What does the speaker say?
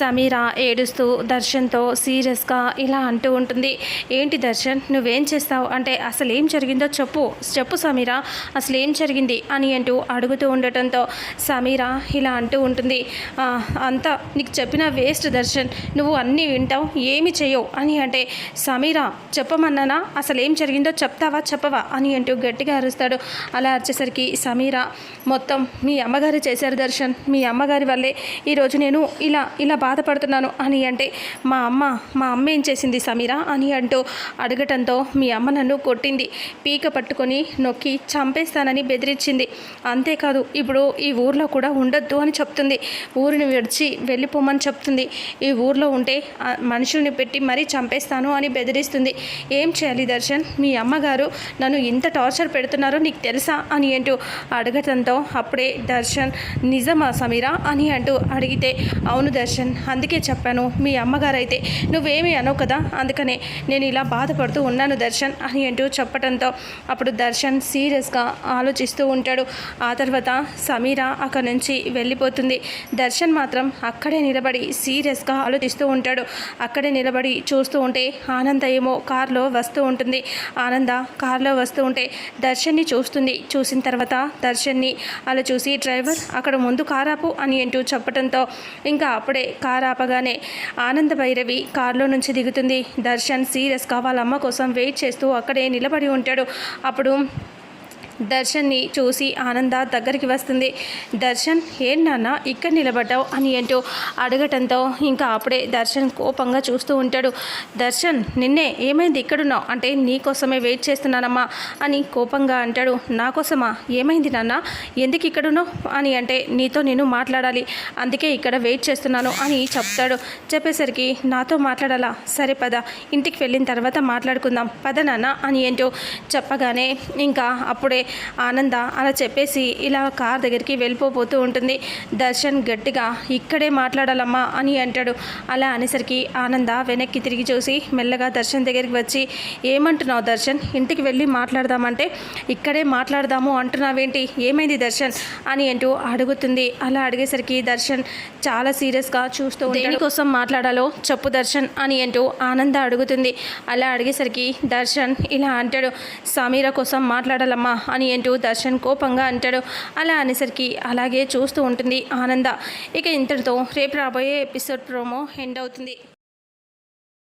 సమీరా ఏడుస్తూ దర్శన్తో సీరియస్గా ఇలా అంటూ ఉంటుంది. ఏంటి దర్శన్? నువ్వేం చేస్తావు? అంటే అసలు ఏం జరిగిందో చెప్పు. చెప్పు సమీరా. అసలు ఏం జరిగింది? అని అంటూ అడుగుతూ ఉండటంతో సమీరా ఇలా అంటూ ఉంటుంది. అంతా నీకు చెప్పిన వేస్ట్ దర్శన్. నువ్వు అన్నీ వింటావు. ఏమి చేయవు. అని అంటే సమీరా చెప్పమన్నానా? అసలు ఏం జరిగిందో చెప్తావా? చెప్పవా? అని అంటూ గట్టిగా అరుస్తాడు. అలా అరిచేసరికి సమీరా మొత్తం మీ అమ్మగారు చేశారు దర్శన్. మీ అమ్మగారి వల్లే ఈరోజు నేను ఇలా ఇలా బాధపడుతున్నాను అని అంటే మా అమ్మ మా అమ్మ ఏం చేసింది సమీరా? అని అంటూ అడగటంతో మీ అమ్మ నన్ను కొట్టింది. పీక పట్టుకొని నొక్కి చంపేస్తానని బెదిరించింది. అంతేకాదు ఇప్పుడు ఈ ఊర్లో కూడా ఉండొద్దు అని చెప్తుంది. ఊరిని విడిచి వెళ్ళిపోమని చెప్తుంది. ఈ ఊర్లో ఉంటే మనుషుల్ని పెట్టి మరీ చంపేస్తాను అని బెదిరిస్తుంది. ఏం చేయాలి దర్శన్? మీ అమ్మగారు నన్ను ఇంత టార్చర్ పెడుతున్నారో నీకు తెలుసా? అని అంటూ అడగటంతో అప్పుడే దర్శన్ నిజమా సమీరా అని అంటూ అడిగితే అవును దర్శన్ అందుకే చెప్పాను మీ అమ్మగారైతే నువ్వేమీ అనవు కదా? అందుకనే నేను ఇలా బాధపడుతూ ఉన్నాను దర్శన్ అని అంటూ చెప్పటంతో అప్పుడు దర్శన్ సీరియస్గా ఆలోచిస్తూ ఉంటాడు. ఆ తర్వాత సమీర అక్కడి నుంచి వెళ్ళిపోతుంది. దర్శన్ మాత్రం అక్కడే నిలబడి సీరియస్గా ఆలోచిస్తూ ఉంటాడు. అక్కడే నిలబడి చూస్తూ ఉంటే ఆనంద ఏమో కారులో వస్తూ ఉంటుంది. ఆనంద కారులో వస్తూ ఉంటే దర్శన్ని చూస్తుంది. చూసిన తర్వాత దర్శన్ని అలా చూసి డ్రైవర్ అక్కడ ముందు కారాపు అని అంటూ చెప్పడంతో ఇంకా అప్పుడే కారు ఆపగానే ఆనంద భైరవి కారులో నుంచి దిగుతుంది. దర్శన్ సీరియస్గా వాళ్ళ అమ్మ కోసం వెయిట్ చేస్తూ అక్కడే నిలబడి ఉంటాడు. అప్పుడు దర్శన్ని చూసి ఆనంద దగ్గరికి వస్తుంది. దర్శన్ ఏం నాన్న ఇక్కడ నిలబడ్డావు? అని అంటూ అడగటంతో ఇంకా అప్పుడే దర్శన్ కోపంగా చూస్తూ ఉంటాడు. దర్శన్ నిన్నే ఏమైంది ఇక్కడున్నావు? అంటే నీ కోసమే వెయిట్ చేస్తున్నానమ్మా అని కోపంగా అంటాడు. నా కోసమా? ఏమైంది నాన్న? ఎందుకు ఇక్కడున్నావు? అని అంటే నీతో నేను మాట్లాడాలి. అందుకే ఇక్కడ వెయిట్ చేస్తున్నాను అని చెప్తాడు. చెప్పేసరికి నాతో మాట్లాడాలా? సరే పద ఇంటికి వెళ్ళిన తర్వాత మాట్లాడుకుందాం. పద నాన్న అని ఏంటో చెప్పగానే ఇంకా అప్పుడే ఆనంద అలా చెప్పేసి ఇలా కార్ దగ్గరికి వెళ్ళిపోతూ ఉంటుంది. దర్శన్ గట్టిగా ఇక్కడే మాట్లాడాలమ్మా అని అంటాడు. అలా అనేసరికి ఆనంద వెనక్కి తిరిగి చూసి మెల్లగా దర్శన్ దగ్గరికి వచ్చి ఏమంటున్నావు దర్శన్? ఇంటికి వెళ్ళి మాట్లాడదామంటే ఇక్కడే మాట్లాడదాము అంటున్నావేంటి? ఏమైంది దర్శన్? అని అంటూ అడుగుతుంది. అలా అడిగేసరికి దర్శన్ చాలా సీరియస్గా చూస్తూ దేనికోసం మాట్లాడాలో చెప్పు దర్శన్ అని అంటూ ఆనంద అడుగుతుంది. అలా అడిగేసరికి దర్శన్ ఇలా అంటాడు సమీర కోసం మాట్లాడాలమ్మా అని అంటూ దర్శన్ కోపంగా అంటాడు. అలా అనేసరికి అలాగే చూస్తూ ఉంటుంది ఆనంద. ఇక ఇంతటితో రేపు రాబోయే ఎపిసోడ్ ప్రోమో ఎండ్ అవుతుంది.